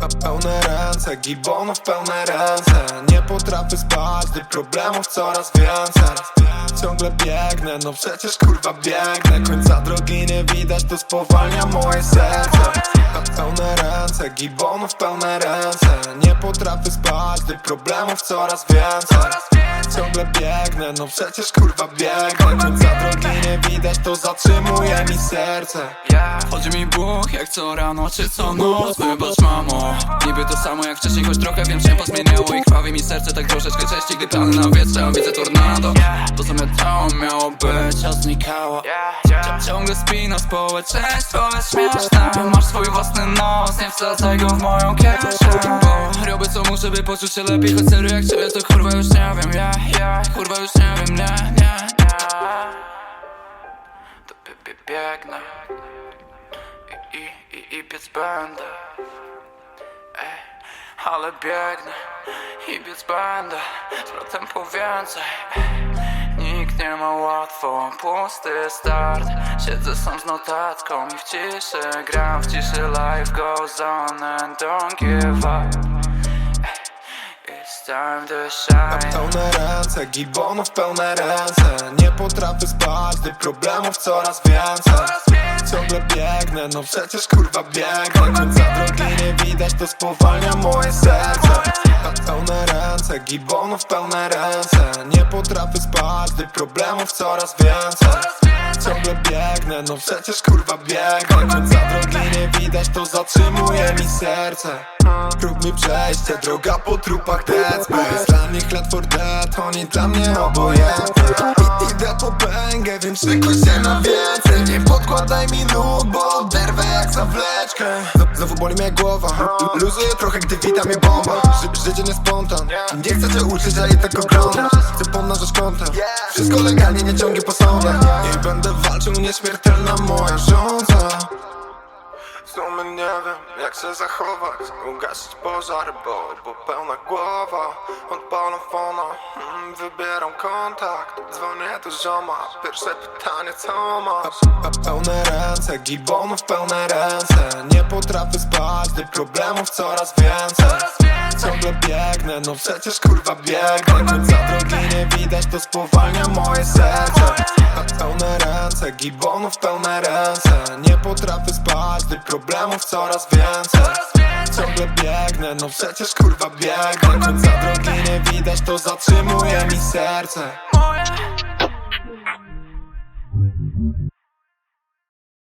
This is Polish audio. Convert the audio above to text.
Pe- Pełne ręce, gibonów pełne ręce. Nie potrafię spać, gdy problemów coraz więcej. Ciągle biegnę, no przecież kurwa biegnę. Końca drogi nie widać, to spowalnia moje serce. Pe- Pełne ręce, gibonów pełne ręce. Nie potrafię spać, gdy problemów coraz więcej Ciągle biegnę, no przecież kurwa biegnę. Końca drogi nie widać, to zatrzymuje mi serce. Chodzi mi Bóg jak co rano czy co noc. Wybacz mamo. Niby to samo jak wcześniej, choć trochę wiem tempo zmieniało I krwawi mi serce tak troszeczkę częściej Gdy plany na wietrze, widzę tornado. To co miało, być, a znikało Cia- Ciągle spina społeczeństwo jest śmieszne. Masz swój własny nos, nie wsadzaj go w moją kieszeń. Bo robię co muszę, by poczuć się lepiej. Choć serio jak czuję, to kurwa już nie wiem, ja, ja Kurwa już nie wiem, nie, nie, nie. To bie- bie- biegnę. I, i, i, i biec będę. Ej, ale biegnę i biec będę. Zwrotem po więcej nie ma łatwo, pusty start. Siedzę sam z notatką i w ciszy gram. W ciszy life goes on and don't give up. It's time to shine. Pełne ręce, gibonów pełne ręce. Nie potrafię spać, gdy problemów coraz więcej. Ciągle biegnę, no przecież kurwa biegnę. Końca drogi nie widać, to spowalnia moje serce ręce, gibonów pełne ręce. Nie potrafię spać, gdy problemów coraz więcej. Ciągle biegnę, no przecież kurwa biegnę Końca drogi nie widać, to zatrzymuje mi serce. Rób mi przejście, droga po trupach dead space Dla nich Left for Dead, oni dla mnie obojętni Idę po pęgę, więc szykuj się na więcej. Nie podkładaj mi nóg, bo oderwę jak zawleczkę Znowu boli mnie głowa, luzuję trochę, gdy wita mnie bomba. Ży, Życie nie spontan, nie chcę cię uczyć, a i tak oglądam Chcę pomnażać kątem, wszystko legalnie, nie ciągnie po sądach. I będę walczył, nieśmiertelna moja żądza. w sumie nie wiem jak się zachować. Ugasić pożar, bo, bo pełna głowa. Odpalam fona, mm, wybieram kontakt. Dzwonię do zioma, pierwsze pytanie co masz? Pe- Pełne ręce, gibonów pełne ręce. Nie potrafię spać, gdy problemów coraz więcej. Ciągle biegnę, no przecież kurwa biegnę. Końca drogi nie widać, to spowalnia moje serce Pe- Pełne ręce, gibonów pełne ręce. Nie potrafię spać, gdy problemów coraz więcej. Ciągle biegnę, no przecież kurwa biegnę. Końca drogi nie widać, to zatrzymuje mi serce